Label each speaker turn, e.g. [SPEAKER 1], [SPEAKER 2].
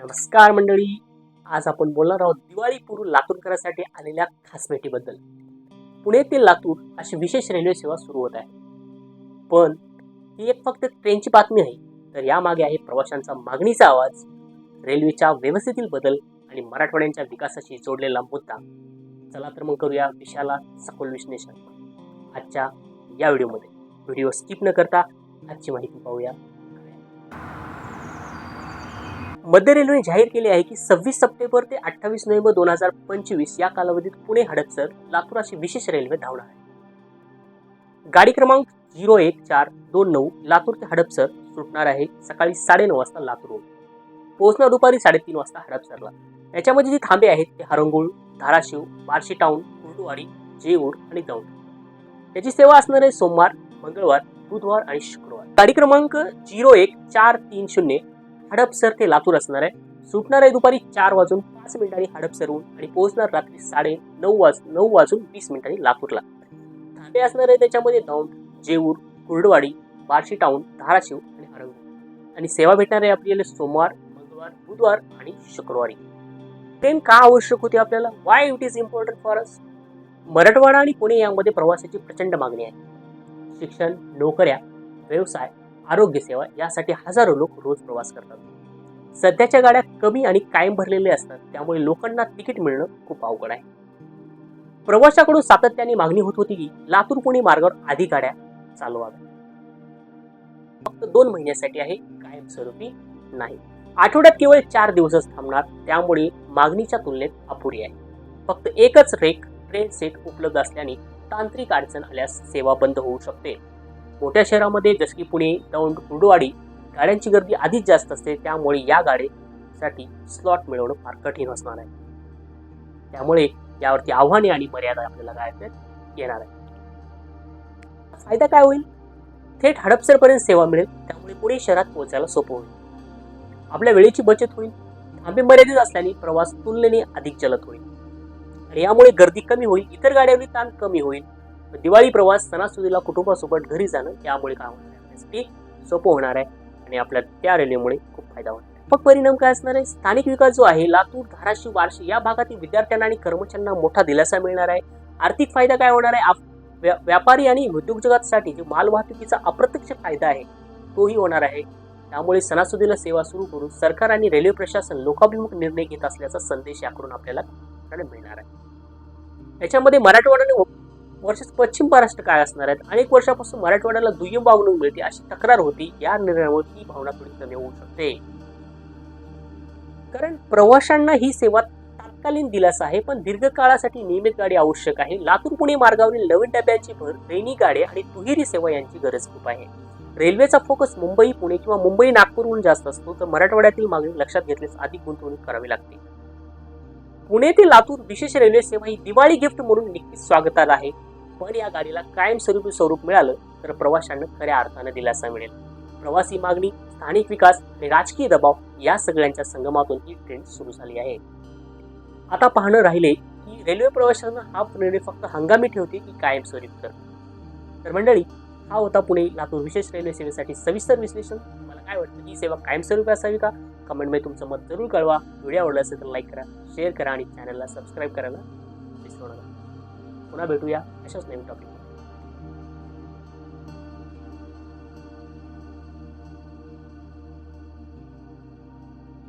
[SPEAKER 1] नमस्कार मंडळी. आज आपण बोलणार आहोत दिवाळीपूर्व लातूरकरांसाठी आलेल्या खास भेटीबद्दल. पुणे ते लातूर अशी विशेष रेल्वे सेवा सुरू होत आहे. पण ही एक फक्त ट्रेनची बातमी नाही तर यामागे आहे प्रवाशांचा मागणीचा आवाज रेल्वेच्या व्यवस्थेतील बदल आणि मराठवाड्यांच्या विकासाशी जोडलेला मुद्दा. चला तर मग करूया विषयाला सखोल विश्लेषण. आजच्या या व्हिडिओमध्ये. व्हिडिओ स्किप न करता आजची माहिती पाहूया. मध्य रेल्वे जाहीर केले आहे की सव्वीस सप्टेंबर ते अठ्ठावीस नोव्हेंबर दोन हजार पंचवीस या कालावधीत पुणे हडपसर लातूर अशी विशेष रेल्वे धावणार आहे. गाडी क्रमांक झिरो एक चार दोन नऊ लातूर ते हडपसर सुटणार आहे सकाळी साडेनऊ वाजता लातूरहून. पोहोचणार दुपारी साडेतीन वाजता हडपसरला. याच्यामध्ये जे थांबे आहेत ते हरंगुळ धाराशिव बार्शी टाऊन कुर्डुवाडी जेऊर आणि दौंड. याची सेवा असणार आहे सोमवार मंगळवार बुधवार आणि शुक्रवार. गाडी क्रमांक झिरो एक चार तीन शून्य हडपसर ते लातूर असणार आहे. सुटणार आहे दुपारी चार वाजून पाच मिनिटांनी हडपसरहून आणि पोहोचणार रात्री साडे नऊ वाज नऊ वाजून वीस मिनिटांनी लातूरला. थांबे असणार आहे त्याच्यामध्ये दौंड जेऊर कुर्डवाडी बार्शी टाऊन धाराशिव आणि हरंग. आणि सेवा भेटणार आहे आपल्याला सोमवार मंगळवार बुधवार आणि शुक्रवारी. ट्रेन का आवश्यक होती आपल्याला? Why it is important for us Marathwada आणि पुणे यामध्ये प्रवासाची प्रचंड मागणी आहे. शिक्षण नोकऱ्या व्यवसाय आरोग्य सेवा यासाठी हजारो लोक रोज प्रवास करतात. सध्याच्या गाड्या कमी आणि कायम भरलेल्या असतात त्यामुळे लोकांना तिकीट मिळणं खूप अवघड आहे. प्रवाशाकडून सातत्याने मागणी होत होती की लातूर पुणे मार्गावर आधी गाड्या चालवाव्या फक्त दोन महिन्यासाठी आहे कायमस्वरूपी नाही. आठवड्यात केवळ चार दिवसच थांबणार त्यामुळे मागणीच्या तुलनेत अपुरी आहे. फक्त एकच रेक ट्रेन सेट उपलब्ध असल्याने तांत्रिक अडचण आल्यास सेवा बंद होऊ शकते. मोठ्या शहरामध्ये जसं की पुणे दौंड कुर्डुवाडी गाड्यांची गर्दी आधीच जास्त असते. त्यामुळे या गाडीसाठी स्लॉट मिळवणं फार कठीण असणार आहे. त्यामुळे यावरती आव्हाने आणि मर्यादा आपल्याला काय येणार आहे फायदा काय होईल? थेट हडपसरपर्यंत सेवा मिळेल. त्यामुळे पुणे शहरात पोहोचायला सोपं होईल. आपल्या वेळेची बचत होईल. थांबे मर्यादित असल्याने प्रवास तुलनेने अधिक जलद होईल. आणि यामुळे गर्दी कमी होईल. इतर गाड्यांवरील ताण कमी होईल. दिवाळी प्रवास सणासुदीला कुटुंबासोबत घरी जाणं यामुळे काय होणार आहे. आपल्यासाठी सोपं होणार आहे आणि आपल्या त्या रेल्वेमुळे खूप फायदा होणार आहे. मग परिणाम काय असणार आहे? स्थानिक विकास जो आहे लातूर धाराशिव वारशी या भागातील विद्यार्थ्यांना आणि कर्मचाऱ्यांना मोठा दिलासा मिळणार आहे. आर्थिक फायदा काय होणार आहे? व्यापारी आणि उद्योगजगासाठी जो मालवाहतुकीचा अप्रत्यक्ष फायदा आहे तोही होणार आहे. त्यामुळे सणासुदीला सेवा सुरू करून सरकार आणि रेल्वे प्रशासन लोकाभिमुख निर्णय घेत असल्याचा संदेश याकडून आपल्याला मिळणार आहे. याच्यामध्ये मराठवाडा आणि वर्षात पश्चिम महाराष्ट्र काय असणार आहेत? अनेक वर्षापासून मराठवाड्याला दुय्यम वागणूक मिळते अशी तक्रार होती. या निर्णयामुळे ही भावना थोडी कमी होऊ शकते कारण प्रवाशांना ही सेवा तात्कालीन दिलासा आहे पण दीर्घकाळासाठी नियमित गाडी आवश्यक आहे. लातूर पुणे मार्गावरील नवीन डब्यांची भर दैनी गाड्या आणि दुहेरी सेवा यांची गरज खूप आहे. रेल्वेचा फोकस मुंबई पुणे किंवा मुंबई नागपूरहून जास्त असतो तर मराठवाड्यातील मागणी लक्षात घेतल्यास अधिक गुंतवणूक करावी लागते. पुणे ते लातूर विशेष रेल्वे सेवा ही दिवाळी गिफ्ट म्हणून नक्कीच स्वागताला आहे. पण या गाडीला कायमस्वरूपी स्वरूप मिळालं तर प्रवाशांना खऱ्या अर्थानं दिलासा मिळेल. प्रवासी मागणी स्थानिक विकास आणि राजकीय दबाव या सगळ्यांच्या संगमातून ही ट्रेंड सुरू झाली आहे. आता पाहणं राहिले की रेल्वे प्रवाशांना हा निर्णय फक्त हंगामी ठेवते की कायमस्वरूपी कर तर मंडळी हा होता पुणे लातूर विशेष रेल्वे सेवेसाठी सविस्तर विश्लेषण. मला काय वाटतं? ही सेवा कायमस्वरूपी असावी का? कमेंटमध्ये तुमचं मत जरूर कळवा. व्हिडिओ आवडला असेल तर लाईक करा शेअर करा आणि चॅनलला सबस्क्राईब करायला विसरू नका. पुन्हा भेटूया. अशाच नवीन टॉपिक